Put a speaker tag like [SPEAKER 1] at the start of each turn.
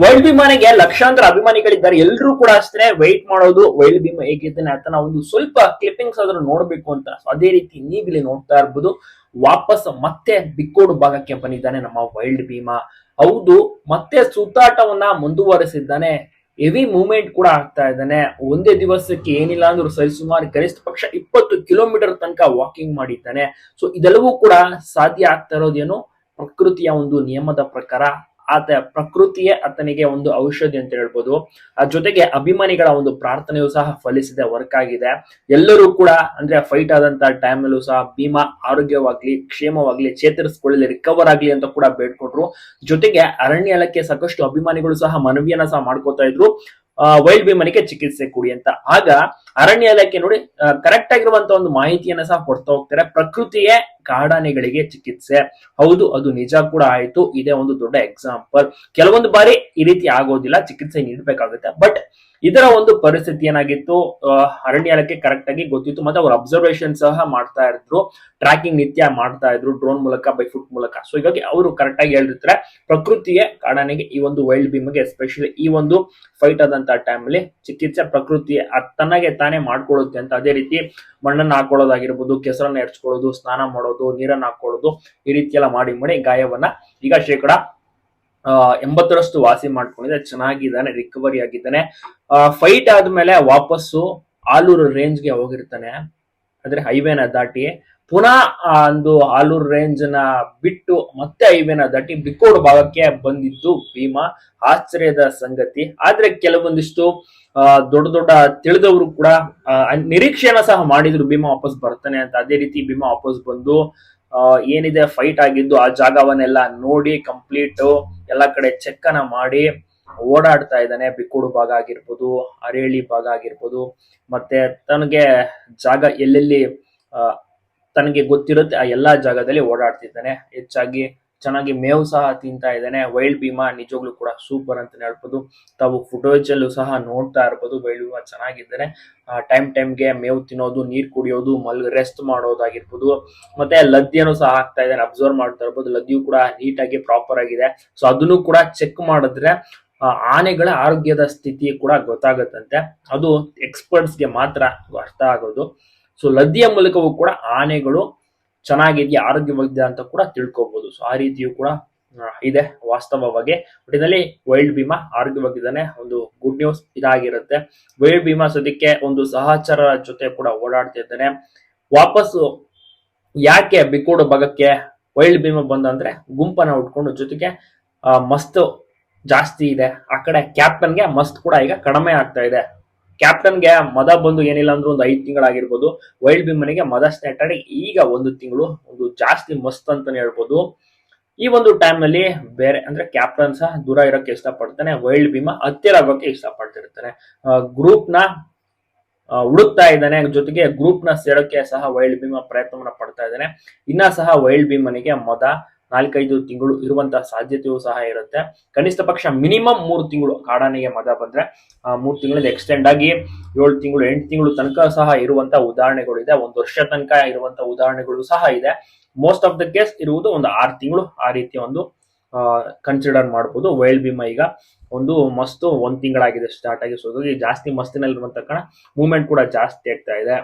[SPEAKER 1] Wild ಭೀಮಾನಿಗೆ ಲಕ್ಷಾಂತರ ಅಭಿಮಾನಿಗಳಿದ್ದಾರೆ. ಎಲ್ಲರೂ ಕೂಡ ಅಷ್ಟೇ ವೈಟ್ ಮಾಡೋದು ವೈಲ್ಡ್ ಭೀಮ ಹೇಗಿದ್ದಾನೆ ಅಂತ ನಾವು ಒಂದು ಸ್ವಲ್ಪ ಕ್ಲಿಪ್ಪಿಂಗ್ಸ್ ಆದ್ರೂ ನೋಡ್ಬೇಕು ಅಂತ. ಅದೇ ರೀತಿ ನೀವಿಲ್ಲಿ ನೋಡ್ತಾ ಇರ್ಬೋದು, ವಾಪಸ್ ಮತ್ತೆ ಬಿಕ್ಕೋಡು ಭಾಗಕ್ಕೆ ಬಂದಿದ್ದಾನೆ ನಮ್ಮ ವೈಲ್ಡ್ ಭೀಮಾ. ಹೌದು, ಮತ್ತೆ ಸುತ್ತಾಟವನ್ನ ಮುಂದುವರೆಸಿದ್ದಾನೆ. ಹೆವಿ ಮೂವ್ಮೆಂಟ್ ಕೂಡ ಆಗ್ತಾ ಇದ್ದಾನೆ. ಒಂದೇ ದಿವಸಕ್ಕೆ ಏನಿಲ್ಲ ಅಂದ್ರೂ ಸರಿಸುಮಾರು ಗರಿಷ್ಠ ಪಕ್ಷ ಇಪ್ಪತ್ತು ಕಿಲೋಮೀಟರ್ ತನಕ ವಾಕಿಂಗ್ ಮಾಡಿದ್ದಾನೆ. ಸೊ ಇದೆಲ್ಲವೂ ಕೂಡ ಸಾಧ್ಯ ಆಗ್ತಾ ಇರೋದೇನು? ಪ್ರಕೃತಿಯ ಒಂದು ನಿಯಮದ ಪ್ರಕಾರ. ಆತ ಪ್ರಕೃತಿಯೇ ಆತನಿಗೆ ಒಂದು ಔಷಧಿ ಅಂತ ಹೇಳ್ಬೋದು. ಆ ಜೊತೆಗೆ ಅಭಿಮಾನಿಗಳ ಒಂದು ಪ್ರಾರ್ಥನೆಯು ಸಹ ಫಲಿಸಿದೆ ವರ್ಕ್ ಆಗಿದೆ. ಎಲ್ಲರೂ ಕೂಡ ಅಂದ್ರೆ ಫೈಟ್ ಆದಂತ ಅಲ್ಲೂ ಸಹ ಭೀಮಾ ಆರೋಗ್ಯವಾಗ್ಲಿ, ಕ್ಷೇಮವಾಗ್ಲಿ, ಚೇತರಿಸಿಕೊಳ್ಳಲಿ ರಿಕವರ್ ಆಗ್ಲಿ ಅಂತ ಕೂಡ ಬೇಡ್ಕೊಟ್ರು. ಜೊತೆಗೆ ಅರಣ್ಯ ಇಲಾಖೆ ಸಾಕಷ್ಟು ಅಭಿಮಾನಿಗಳು ಸಹ ಮನವಿಯನ್ನ ಸಹ ಮಾಡ್ಕೋತಾ ಇದ್ರು. ವೈಲ್ಡ್ ಭೀಮನಿಗೆ ಚಿಕಿತ್ಸೆ ಕೊಡಿ ಅಂತ. ಆಗ ಅರಣ್ಯ ಇಲಾಖೆ ನೋಡಿ ಕರೆಕ್ಟ್ ಆಗಿರುವಂತ ಒಂದು ಮಾಹಿತಿಯನ್ನ ಸಹ ಕೊಡ್ತಾ ಹೋಗ್ತಾರೆ. ಪ್ರಕೃತಿಯೇ ಕಾಡಾನೆಗಳಿಗೆ ಚಿಕಿತ್ಸೆ. ಹೌದು, ಅದು ನಿಜ ಕೂಡ ಆಯ್ತು. ಇದೇ ಒಂದು ದೊಡ್ಡ ಎಕ್ಸಾಂಪಲ್ ಕೆಲವೊಂದು ಬಾರಿ ಈ ರೀತಿ ಆಗೋದಿಲ್ಲ, ಚಿಕಿತ್ಸೆ ನೀಡಬೇಕಾಗುತ್ತೆ. ಬಟ್ ಇದರ ಒಂದು ಪರಿಸ್ಥಿತಿ ಏನಾಗಿತ್ತು? ಅರಣ್ಯ ಇಲಾಖೆ ಕರೆಕ್ಟ್ ಆಗಿ ಗೊತ್ತಿತ್ತು. ಮತ್ತೆ ಅವ್ರು ಅಬ್ಸರ್ವೇಷನ್ ಸಹ ಮಾಡ್ತಾ ಇದ್ರು. ಟ್ರ್ಯಾಕಿಂಗ್ ನಿತ್ಯ ಮಾಡ್ತಾ ಇದ್ರು ಡ್ರೋನ್ ಮೂಲಕ ಬೈ ಫುಟ್ ಮೂಲಕ. ಸೊ ಹೀಗಾಗಿ ಅವರು ಕರೆಕ್ಟ್ ಆಗಿ ಹೇಳಿರ್ತಾರೆ ಪ್ರಕೃತಿಯ ಕಾಡಾನೆಗೆ ಈ ಒಂದು ವೈಲ್ಡ್ ಬೀಮ್ಗೆ ಎಸ್ಪೆಷಲಿ ಈ ಒಂದು ಫೈಟ್ ಆದಂತ ಟೈಮ್ ಅಲ್ಲಿ ಚಿಕಿತ್ಸೆ ಪ್ರಕೃತಿ ಅದ್ ತನ್ನಗೆ ತಾನೇ ಮಾಡ್ಕೊಳ್ಳುತ್ತೆ ಅಂತ ಅದೇ ರೀತಿ ಮಣ್ಣನ್ನ ಹಾಕೊಳ್ಳೋದಾಗಿರ್ಬೋದು, ಕೆಸರನ್ನ ಎರ್ಚ್ಕೊಳ್ಳೋದು, ಸ್ನಾನ ಮಾಡೋದು, ನೀರನ್ನ ಹಾಕೊಳ್ಳೋದು ಈ ರೀತಿ ಮಾಡಿ ಮಾಡಿ ಗಾಯವನ್ನ ಈಗ ಶೇಕಡ ಎಂಬತ್ತರಷ್ಟು ವಾಸಿ ಮಾಡ್ಕೊಂಡಿದೆ ಚೆನ್ನಾಗಿದ್ದಾನೆ ರಿಕವರಿ ಆಗಿದ್ದಾನೆ. ಫೈಟ್ ಆದ್ಮೇಲೆ ವಾಪಸ್ಸು ಆಲೂರು ರೇಂಜ್ಗೆ ಹೋಗಿರ್ತಾನೆ. ಅಂದ್ರೆ ಹೈವೇನ ದಾಟಿ ಪುನಃ ಆ ಒಂದು ಆಲೂರ್ ರೇಂಜ್ನ ಬಿಟ್ಟು ಮತ್ತೆ ಹೈವೇನ ದಾಟಿ ಬಿಕ್ಕೋಡು ಭಾಗಕ್ಕೆ ಬಂದಿದ್ದು ಭೀಮಾ. ಆಶ್ಚರ್ಯದ ಸಂಗತಿ. ಆದ್ರೆ ಕೆಲವೊಂದಿಷ್ಟು ದೊಡ್ಡ ದೊಡ್ಡ ತಿಳಿದವರು ಕೂಡ ಆ, ನಿರೀಕ್ಷೆಯನ್ನ ಸಹ ಮಾಡಿದ್ರು ಭೀಮಾ ವಾಪಸ್ ಬರ್ತಾನೆ ಅಂತ. ಅದೇ ರೀತಿ ಭೀಮಾ ವಾಪಸ್ ಬಂದು ಏನಿದೆ ಫೈಟ್ ಆಗಿದ್ದು ಆ ಜಾಗವನ್ನೆಲ್ಲ ನೋಡಿ ಕಂಪ್ಲೀಟ್ ಎಲ್ಲ ಕಡೆ ಚೆಕ್ ಅನ್ನ ಮಾಡಿ ಓಡಾಡ್ತಾ ಇದ್ದಾನೆ. ಬಿಕ್ಕೋಡು ಭಾಗ ಆಗಿರ್ಬೋದು ಅರೇಳಿ ಭಾಗ ಆಗಿರ್ಬೋದು. ಮತ್ತೆ ತನಗೆ ಜಾಗ ಎಲ್ಲೆಲ್ಲಿ ತನಗೆ ಗೊತ್ತಿರುತ್ತೆ ಆ ಎಲ್ಲಾ ಜಾಗದಲ್ಲಿ ಓಡಾಡ್ತಿದ್ದಾನೆ. ಹೆಚ್ಚಾಗಿ ಚೆನ್ನಾಗಿ ಮೇವು ಸಹ ತಿಂತಾ ಇದ್ದಾನೆ. ವೈಲ್ಡ್ ಭೀಮಾ ನಿಜವಾಗ್ಲೂ ಕೂಡ ಸೂಪರ್ ಅಂತ ಹೇಳ್ಬೋದು. ತಾವು ಫುಟೇಜ್ ಅಲ್ಲೂ ಸಹ ನೋಡ್ತಾ ಇರ್ಬೋದು. ವೈಲ್ಡ್ ಭೀಮಾ ಚೆನ್ನಾಗಿದ್ದಾನೆ. ಟೈಮ್ ಟೈಮ್ಗೆ ಮೇವು ತಿನ್ನೋದು, ನೀರ್ ಕುಡಿಯೋದು ಮಲ್ ರೆಸ್ಟ್ ಮಾಡೋದಾಗಿರ್ಬೋದು. ಮತ್ತೆ ಲದ್ದಿಯನ್ನು ಸಹ ಹಾಕ್ತಾ ಇದ್ದಾನೆ. ಅಬ್ಸರ್ವ್ ಮಾಡ್ತಾ ಇರ್ಬೋದು. ಲದ್ದಿಯು ಕೂಡ ನೀಟಾಗಿ ಪ್ರಾಪರ್ ಆಗಿದೆ. ಸೊ ಅದನ್ನು ಕೂಡ ಚೆಕ್ ಮಾಡಿದ್ರೆ ಆನೆಗಳ ಆರೋಗ್ಯದ ಸ್ಥಿತಿ ಕೂಡ ಗೊತ್ತಾಗುತ್ತಂತೆ. ಅದು ಎಕ್ಸ್ಪರ್ಟ್ಸ್ಗೆ ಮಾತ್ರ ಅರ್ಥ ಆಗೋದು. ಸೊ ಲದ್ದಿಯ ಮೂಲಕವೂ ಕೂಡ ಆನೆಗಳು ಚೆನ್ನಾಗಿದೆಯಾ ಆರೋಗ್ಯವಾಗಿದೆ ಅಂತ ಕೂಡ ತಿಳ್ಕೊಬಹುದು ಸೊ ಆ ರೀತಿಯೂ ಕೂಡ ಇದೆ ವಾಸ್ತವವಾಗಿ. ಒಟ್ಟಿನಲ್ಲಿ ವೈಲ್ಡ್ ಭೀಮಾ ಆರೋಗ್ಯವಾಗಿದ್ದಾನೆ. ಒಂದು ಗುಡ್ ನ್ಯೂಸ್ ಇದಾಗಿರುತ್ತೆ. ವೈಲ್ಡ್ ಭೀಮಾ ಸದ್ಯಕ್ಕೆ ಒಂದು ಸಹಚರರ ಜೊತೆ ಕೂಡ ಓಡಾಡ್ತಾ ಇದ್ದಾನೆ. ವಾಪಸ್ಸು ಯಾಕೆ ಬಿಕ್ಕೋಡು ಭಾಗಕ್ಕೆ ವೈಲ್ಡ್ ಭೀಮಾ ಬಂದಂದ್ರೆ ಗುಂಪನ್ನ ಉಟ್ಕೊಂಡು ಜೊತೆಗೆ ಮಸ್ತ್ ಜಾಸ್ತಿ ಇದೆ. ಆ ಕಡೆ ಕ್ಯಾಪ್ಟನ್ಗೆ ಮಸ್ತ್ ಕೂಡ ಈಗ ಕಡಿಮೆ ಆಗ್ತಾ ಇದೆ. ಕ್ಯಾಪ್ಟನ್ಗೆ ಮದ ಬಂದು ಏನಿಲ್ಲ ಅಂದ್ರೆ ಒಂದು ಐದು ತಿಂಗಳಾಗಿರ್ಬೋದು. ವೈಲ್ಡ್ ಭೀಮನಿಗೆ ಮದ ಆಗಿ ಈಗ ಒಂದು ತಿಂಗಳು, ಒಂದು ಜಾಸ್ತಿ ಮಸ್ತ್ ಅಂತಾನೆ ಹೇಳ್ಬೋದು. ಈ ಒಂದು ಟೈಮ್ನಲ್ಲಿ ಬೇರೆ ಅಂದ್ರೆ ಕ್ಯಾಪ್ಟನ್ ಸಹ ದೂರ ಇರೋಕೆ ಇಷ್ಟಪಡ್ತಾನೆ, ವೈಲ್ಡ್ ಭೀಮಾ ಹತ್ತಿರ ಆಗೋಕೆ ಇಷ್ಟಪಡ್ತಿರ್ತಾನೆ. ಗ್ರೂಪ್ನ ಹುಡುಕ್ತಾ ಇದ್ದಾನೆ, ಜೊತೆಗೆ ಗ್ರೂಪ್ನ ಸೇರೋಕೆ ಸಹ ವೈಲ್ಡ್ ಭೀಮಾ ಪ್ರಯತ್ನವನ್ನ ಪಡ್ತಾ ಇದ್ದಾನೆ. ಇನ್ನ ಸಹ ವೈಲ್ಡ್ ಭೀಮನಿಗೆ ಮದ ನಾಲ್ಕೈದು ತಿಂಗಳು ಇರುವಂತಹ ಸಾಧ್ಯತೆಯೂ ಸಹ ಇರುತ್ತೆ. ಕನಿಷ್ಠ ಪಕ್ಷ ಮಿನಿಮಮ್ ಮೂರು ತಿಂಗಳು ಕಾಡಾನೆಗೆ ಮದ ಬಂದ್ರೆ, ಆ ಮೂರು ತಿಂಗಳಿಂದ ಎಕ್ಸ್ಟೆಂಡ್ ಆಗಿ ಏಳು ತಿಂಗಳು, ಎಂಟು ತಿಂಗಳು ತನಕ ಸಹ ಇರುವಂತಹ ಉದಾಹರಣೆಗಳು ಇದೆ. ಒಂದು ವರ್ಷ ತನಕ ಇರುವಂತಹ ಉದಾಹರಣೆಗಳು ಸಹ ಇದೆ. ಮೋಸ್ಟ್ ಆಫ್ ದ ಕೇಸ್ ಇರುವುದು ಒಂದು ಆರು ತಿಂಗಳು ಆ ರೀತಿಯ ಒಂದು ಕನ್ಸಿಡರ್ ಮಾಡಬಹುದು ವೈಲ್ಡ್ ಬಿಮಾ ಈಗ ಒಂದು ಮಸ್ತು ಒಂದ್ ತಿಂಗಳಾಗಿದೆ ಸ್ಟಾರ್ಟ್ ಆಗಿ. ಸೊ ಜಾಸ್ತಿ ಮಸ್ತಿನಲ್ಲಿರುವಂತ ಕಾರಣ ಮೂವ್ಮೆಂಟ್ ಕೂಡ ಜಾಸ್ತಿ ಆಗ್ತಾ ಇದೆ.